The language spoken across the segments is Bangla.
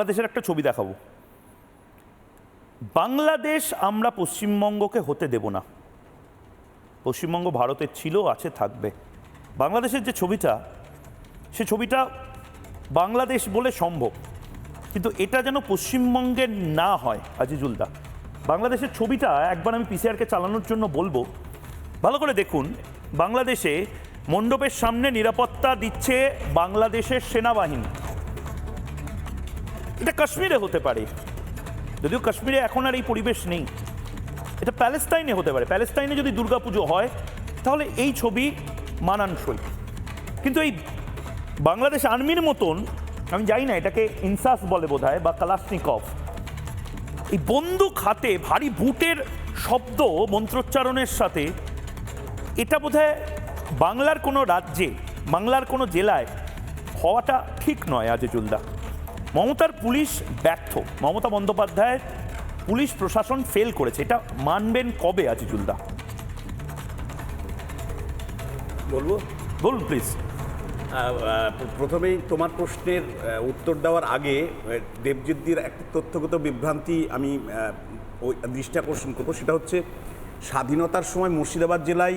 বাংলাদেশের একটা ছবি দেখাবো। বাংলাদেশ আমরা পশ্চিমবঙ্গকে হতে দেব না। পশ্চিমবঙ্গ ভারতের ছিল, আছে, থাকবে। বাংলাদেশের যে ছবিটা, সে ছবিটা বাংলাদেশ বলে সম্ভব। কিন্তু এটা যেন পশ্চিমবঙ্গের না হয়, আজিজুলদা। বাংলাদেশের ছবিটা একবার আমি পিসিআরকে চালানোর জন্য বলব। ভালো করে দেখুন, বাংলাদেশে মণ্ডপের সামনে নিরাপত্তা দিচ্ছে বাংলাদেশের সেনাবাহিনী। এটা কাশ্মীরে হতে পারে। যদিও কাশ্মীরে এখন আর এই পরিবেশ নেই। এটা প্যালেস্তাইনে হতে পারে। প্যালেস্তাইনে যদি দুর্গাপুজো হয়, তাহলে এই ছবি মানানসই। কিন্তু এই বাংলাদেশ আর্মির মতন, আমি জানি না, এটাকে ইনসাস বলে বোধ বা কালাশনিকভ। এই বন্দুক হাতে ভারী বুটের শব্দ মন্ত্রোচ্চারণের সাথে, এটা বোধহয় বাংলার কোনো রাজ্যে, বাংলার কোনো জেলায় হওয়াটা ঠিক নয়, আজিজুলদা। মমতার পুলিশ ব্যর্থ। মমতা বন্দ্যোপাধ্যায়ের পুলিশ প্রশাসন ফেল করেছে। এটা মানবেন কবে আজিজুলদা? বলব? বলুন প্লিজ প্রথমেই তোমার প্রশ্নের উত্তর দেওয়ার আগে আহ, দেবজিৎদির একটা তথ্যগত বিভ্রান্তি আমি ওই দৃষ্টি আকর্ষণ করব। সেটা হচ্ছে স্বাধীনতার সময় মুর্শিদাবাদ জেলায়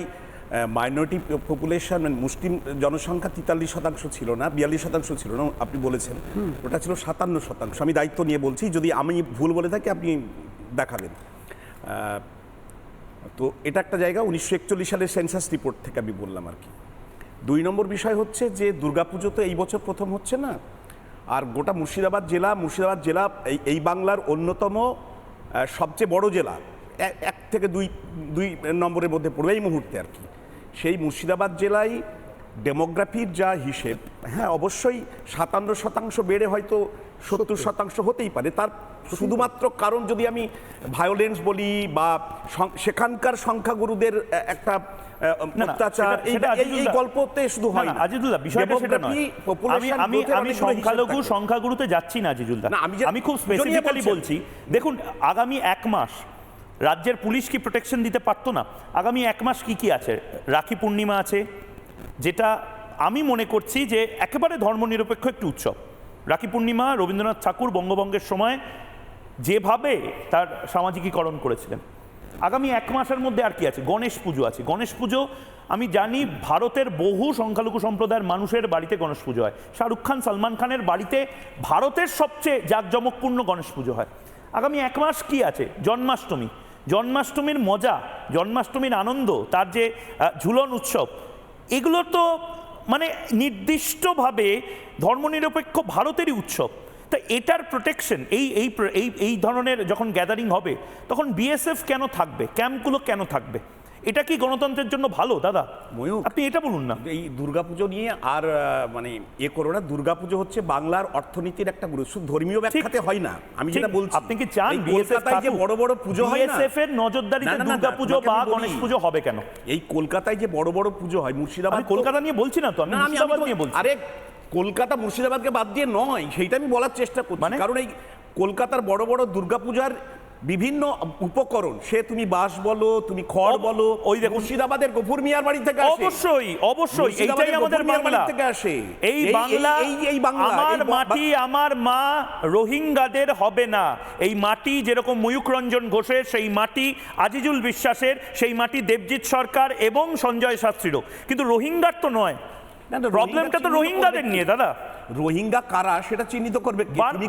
মাইনরিটি পপুলেশন মানে মুসলিম জনসংখ্যা তেতাল্লিশ শতাংশ ছিল না বিয়াল্লিশ শতাংশ ছিল না আপনি বলেছেন। ওটা ছিল সাতান্ন শতাংশ। আমি দায়িত্ব নিয়ে বলছি যদি আমি ভুল বলে থাকি আপনি দেখাবেন। তো এটা একটা জায়গা উনিশশো একচল্লিশ সালের সেন্সাস রিপোর্ট থেকে আমি বললাম আর কি। দুই নম্বর বিষয় হচ্ছে যে দুর্গাপুজো তো এই বছর প্রথম হচ্ছে না আর গোটা মুর্শিদাবাদ জেলা মুর্শিদাবাদ জেলা এই এই বাংলার অন্যতম সবচেয়ে বড় জেলা। এক থেকে দুই দুই নম্বরের মধ্যে পড়বে এই মুহূর্তে আর কি। সেই মুর্শিদাবাদ জেলায় ডেমোগ্রাফির যা হিসেব হ্যাঁ অবশ্যই সাতান্ন শতাংশ বেড়ে হয়তো সত্তর শতাংশ হতেই পারে। তার শুধুমাত্র কারণ যদি আমি ভায়োলেন্স বলি বা সেখানকার সংখ্যাগুরুদের একটা অত্যাচার এই গল্পতে শুধু হয় না। আজিজুল্লাহ বিষয়টা সেটা নয়। আমি আমি আমি সংখ্যালঘু সংখ্যাগুরুতে যাচ্ছি না আজিজুল্লাহ। আমি আমি খুব স্পেসিফিক্যালি বলছি দেখুন আগামী এক মাস রাজ্যের পুলিশ কি প্রোটেকশন দিতে পারতো না? আগামী এক মাস কি কি আছে? রাখি পূর্ণিমা আছে, যেটা আমি মনে করছি যে একেবারে ধর্মনিরপেক্ষ একটি উৎসব। রাখি পূর্ণিমা রবীন্দ্রনাথ ঠাকুর বঙ্গভঙ্গের সময় যেভাবে তার সামাজিকীকরণ করেছিলেন। আগামী এক মাসের মধ্যে আর কি আছে? গণেশ পুজো আছে। গণেশ পুজো, আমি জানি ভারতের বহু সংখ্যালঘু সম্প্রদায়ের মানুষের বাড়িতে গণেশ পুজো হয়। শাহরুখ খান, সালমান খানের বাড়িতে ভারতের সবচেয়ে জাঁকজমকপূর্ণ গণেশ পুজো হয়। আগামী এক মাস কি আছে? জন্মাষ্টমী। জন্মাষ্টমীর মজা, জন্মাষ্টমীর আনন্দ, তার যে ঝুলন উৎসব, এগুলো তো মানে নির্দিষ্টভাবে ধর্মনিরপেক্ষ ভারতেরই উৎসব। তা এটার প্রোটেকশন এই এই এই ধরনের যখন গ্যাদারিং হবে, তখন বিএসএফ কেন থাকবে? ক্যাম্পগুলো কেন থাকবে? এটা কি গণতন্ত্রের জন্য ভালো দাদা? ময়ূক। আপনি এটা বলুন না। এই দুর্গাপুজো নিয়ে আর মানে এ করো না দুর্গাপুজো হচ্ছে বাংলার অর্থনীতির একটা গুরু। শুধু ধর্মীয় ব্যাখ্যাতে হয় না আমি যেটা বলছি। আপনি কি চান কলকাতায় যে বড় বড় পুজো হয় না? এর নজরদারিতে দুর্গাপুজো বা গণেশ পুজো হবে কেন? এই কলকাতায় যে বড় বড় পুজো হয় মুর্শিদাবাদ কলকাতা নিয়ে বলছি না তো আমি মুর্শিদাবাদ নিয়ে বলছি। আরে কলকাতা মুর্শিদাবাদকে বাদ দিয়ে নয় সেইটা আমি বলার চেষ্টা করছি। মানে? কারণ এই কলকাতার বড় বড় দুর্গাপূজার বিভিন্ন উপকরণ সে তুমি বাঁশ বলো তুমি খড় বলো ওই দেখুন। মুর্শিদাবাদের গফুর মিয়ার বাড়ি থেকে আসে। অবশ্যই অবশ্যই এইটাই আমাদের বাংলা। থেকে আসে। এই বাংলা এই বাংলা আমার মাটি আমার মা রোহিঙ্গাদের হবে না। এই মাটি যেরকম ময়ূক রঞ্জন ঘোষের সেই মাটি আজিজুল বিশ্বাসের সেই মাটি দেবজিৎ সরকার এবং সঞ্জয় শাস্ত্রীরও। কিন্তু রোহিঙ্গার তো নয়। প্রবলেমটা তো রোহিঙ্গাদের নিয়ে দাদা। রোহিঙ্গা কারা সেটা চিহ্নিত করবে?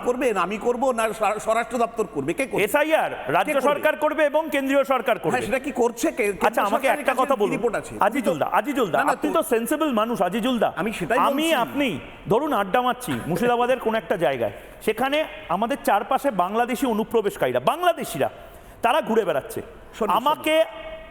করবে না আমি করব না স্বরাষ্ট্র দপ্তর করবে? কে করবে? এসআইআর রাজ্য সরকার করবে এবং কেন্দ্রীয় সরকার করবে। হ্যাঁ সেটা কি করছে? কে আচ্ছা আমাকে একটা কথা বলুন। রিপোর্ট আছে? আজিজুলদা আজিজুলদা না, না, আপনি তো- সেন্সিবল মানুষ আজিজুলদা। আমি সেটাই আমি আপনি ধরুন আড্ডা মারছি মুর্শিদাবাদের কোন একটা জায়গায়। সেখানে আমাদের চারপাশে বাংলাদেশি অনুপ্রবেশকারীরা বাংলাদেশিরা তারা ঘুরে বেড়াচ্ছে। আমাকে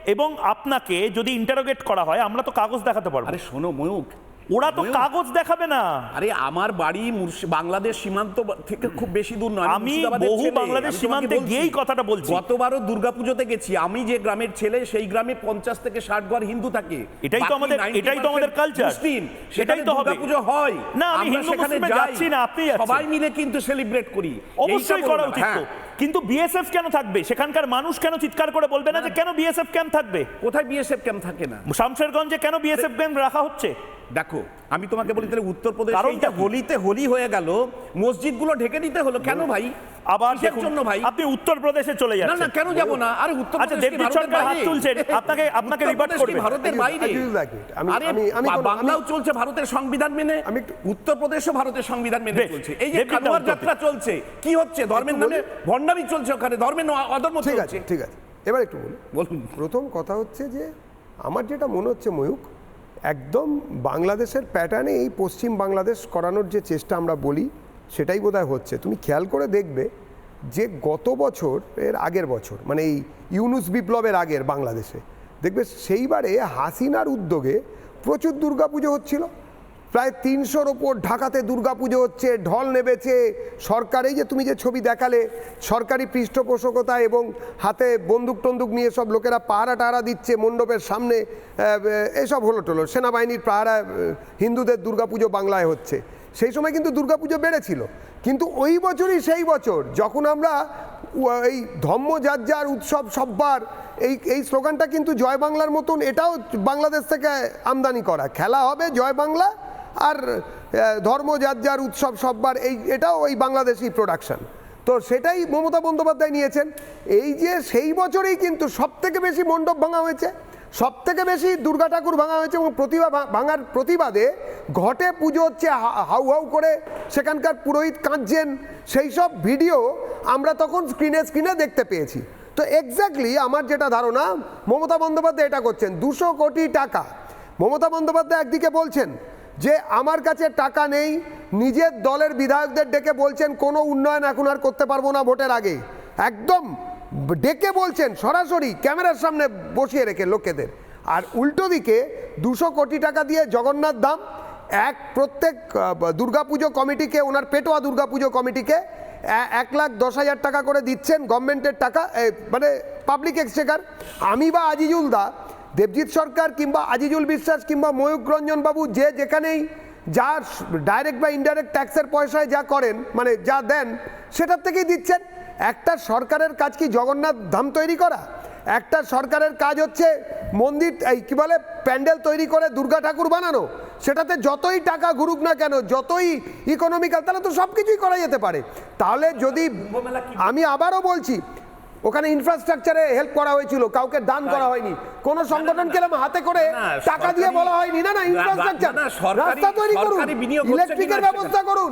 এবং আপনাকে যদি ইন্টারোগেট করা হয় আমরা তো কাগজ দেখাতে পারব। আরে শোনো ময়ূক ওরা তো কাগজ দেখাবে না। আরে আমার বাড়ি বাংলাদেশ সীমান্ত থেকে খুব বেশি দূর নয়। আমি বহু বাংলাদেশ সীমান্তে গিয়েই কথাটা বলছি। গতবারও দুর্গাপুজোতে গেছি। আমি যে গ্রামের ছেলে সেই গ্রামে পঞ্চাশ থেকে ষাট ঘর হিন্দু থাকে। এটাই তো আমাদের- এটাই তো আমাদের culture। মুসলিম। সেটাই তো হবে। দুর্গাপুজো হয়। না, আমি হিন্দু মুসলিমে যাচ্ছি না, আপনি। সবাই মিলে কিন্তু সেলিব্রেট করি। অবশ্যই করা উচিত হ্যাঁ। কিন্তু বিএসএফ কেন থাকবে? সেখানকার মানুষ কেন চিৎকার করে বলবে না যে কেন বিএসএফ ক্যাম্প থাকবে? কোথায় বিএসএফ ক্যাম্প থাকে না? শামশেরগঞ্জে কেন বিএসএফ ক্যাম্প রাখা হচ্ছে? দেখো আমি তোমাকে বলি তাহলে উত্তরপ্রদেশে কারণটা হোলিতে হোলি হয়ে গেল মসজিদগুলো ঢেকে দিতে হলো কেন ভাই? আবার দেখুন জন্য ভাই? আপনি উত্তরপ্রদেশে চলে না যাচ্ছেন। না কেন যাব না? আরে উত্তর আচ্ছা, দেবজিৎ সরকার হাত তুলছেন, আপনাকে- আপনাকে rebut করবে। ভারতের বাইরে. আমি- আরে আমি- আমি বাংলাও চলছে ভারতের সংবিধান মেনে। আমি উত্তরপ্রদেশও ভারতের সংবিধান মেনে চলছে। এই যে কানোয়ার যাত্রা চলছে কি হচ্ছে? ধর্মের নামে ভণ্ডামি চলছে ওখানে ধর্মের ন- অধর্ম ঠিক আছে ঠিক আছে। এবার একটু বলি বলুন। প্রথম কথা হচ্ছে যে আমার যেটা মনে হচ্ছে ময়ূক একদম বাংলাদেশের প্যাটার্নে এই পশ্চিম বাংলাদেশ করানোর যে চেষ্টা আমরা বলি, সেটাই বোধহয় হচ্ছে। তুমি খেয়াল করে দেখবে যে গত বছর, এর আগের বছর মানে এই ইউনুস বিপ্লবের আগের বাংলাদেশে, দেখবে সেইবারে হাসিনার উদ্যোগে প্রচুর দুর্গাপুজো হচ্ছিল। প্রায় তিনশোর ওপর ঢাকাতে দুর্গাপুজো হচ্ছে, ঢল নেবেছে সরকার যে তুমি যে ছবি দেখালে, সরকারি পৃষ্ঠপোষকতা এবং হাতে বন্দুক টন্দুক নিয়ে সব লোকেরা পাহারা টাহারা দিচ্ছে মণ্ডপের সামনে এসব হলো টলো সেনাবাহিনীর পাহারা হিন্দুদের দুর্গাপুজো বাংলায় হচ্ছে। সেই সময় কিন্তু দুর্গাপুজো বেড়েছিল। কিন্তু ওই বছরই সেই বছর যখন আমরা এই ধম্ম যার উৎসব সব্বার, এই এই স্লোগানটা কিন্তু জয় বাংলার মতন এটাও বাংলাদেশ থেকে আমদানি করা। খেলা হবে জয় বাংলা আর ধর্ম যার যার উৎসব সববার এই, এটাও ওই বাংলাদেশি প্রোডাকশন তো সেটাই মমতা বন্দ্যোপাধ্যায় নিয়েছেন। এই যে সেই বছরেই কিন্তু সব থেকে বেশি মণ্ডপ ভাঙা হয়েছে সব থেকে বেশি দুর্গা ঠাকুর ভাঙা হয়েছে এবং প্রতিভা ভাঙার প্রতিবাদে ঘটে পুজো হচ্ছে হাউ হাউ করে সেখানকার পুরোহিত কাঁদছেন। সেই সব ভিডিও আমরা তখন স্ক্রিনে স্ক্রিনে দেখতে পেয়েছি। তো এক্স্যাক্টলি আমার যেটা ধারণা, মমতা বন্দ্যোপাধ্যায় এটা করছেন। দুশো কোটি টাকা। মমতা বন্দ্যোপাধ্যায় একদিকে বলছেন যে আমার কাছে টাকা নেই, নিজের দলের বিধায়কদের ডেকে বলছেন, কোনো উন্নয়ন এখন আর করতে পারব না ভোটের আগে। একদম ডেকে বলছেন, সরাসরি ক্যামেরার সামনে বসিয়ে রেখে লোকেদের। আর উল্টো দিকে দুশো কোটি টাকা দিয়ে জগন্নাথ ধাম, এক প্রত্যেক দুর্গাপুজো কমিটিকে, ওনার পেটোয়া দুর্গাপুজো কমিটিকে এক লাখ দশ হাজার টাকা করে দিচ্ছেন গভর্নমেন্টের টাকা মানে পাবলিক এক্সচেকার আমি বা আজিজুল দা দেবজিৎ সরকার কিংবা আজিজুল বিশ্বাস কিংবা ময়ূক রঞ্জন বাবু যে যেখানেই যা ডাইরেক্ট বা ইনডাইরেক্ট ট্যাক্সের পয়সায় যা করেন মানে যা দেন সেটার থেকেই দিচ্ছেন। একটা সরকারের কাজ কি জগন্নাথ ধাম তৈরি করা? একটা সরকারের কাজ হচ্ছে মন্দির এই কী বলে প্যান্ডেল তৈরি করে দুর্গা ঠাকুর বানানো। সেটাতে যতই টাকা ঘুরুক না কেন যতই ইকোনমিক্যাল তাহলে তো সব কিছুই করা যেতে পারে। তাহলে যদি আমি আবারও বলছি ওখানে ইনফ্রাস্ট্রাকচারে হেল্প করা হয়েছিল কাউকে দান করা হয়নি কোন সংগঠন কেলাম হাতে করে টাকা দিয়ে বলা হয়নি না না ইনফ্রাস্ট্রাকচার রাস্তা তৈরি করুন ইলেকট্রিকের ব্যবস্থা করুন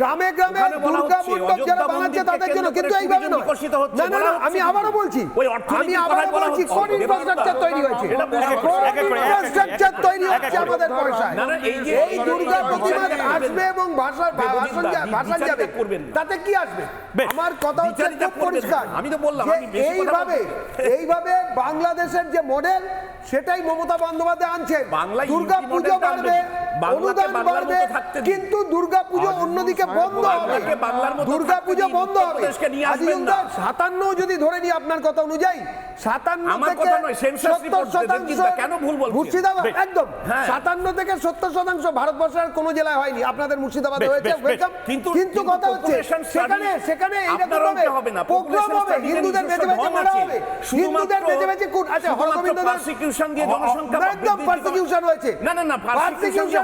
গ্রামে গ্রামে দুর্গা মণ্ডপ যারা বানাচ্ছে তাদের জন্য কিন্তু এইভাবে নয় না না আমি। আবারও বলছি আমি আবারও বলছি কোন ইনফ্রাস্ট্রাকচার তৈরি হয়েছে। কোন ইনফ্রাস্ট্রাকচার তৈরি হচ্ছে আমাদের পয়সায় এই দুর্গা প্রতিমা আসবে এবং ভাষা ভাষণ যাবে করবেন তাতে কি আসবে আমার কথা হচ্ছে। পরিষ্কার আমি তো বললাম, এইভাবে এইভাবে বাংলাদেশের যে মডেল সেটাই মমতা বন্দ্যোপাধ্যায় আনছেন। দুর্গা পুজো বাড়বে। অনুদান বাড়বে। কিন্তু অন্যদিকে বন্ধ হবে। বন্ধ হবে। সাতান্ন যদি ধরে নিই আপনার কথা অনুযায়ী সাতান্ন থেকে সত্তর শতাংশ কেন ভুল বলছেন? মুর্শিদাবাদ একদম। হ্যাঁ। সাতান্ন থেকে সত্তর শতাংশ ভারতবর্ষের কোনো জেলায় হয়নি। আপনাদের মুর্শিদাবাদে হয়েছে। ওয়েলকাম কিন্তু কিন্তু কথা হচ্ছে সেখানে সেখানে এইরকম হবে। প্রোগ্রাম হবে। হিন্দুদের বেঁচে বেঁচে মারা হবে। হিন্দুদের বেঁচে বেঁচে কোন আচ্ছা হরগোবিন্দ দাস দিয়ে জনসংখ্যা একদম বৃদ্ধি হয়েছে। না, না, না, দিয়ে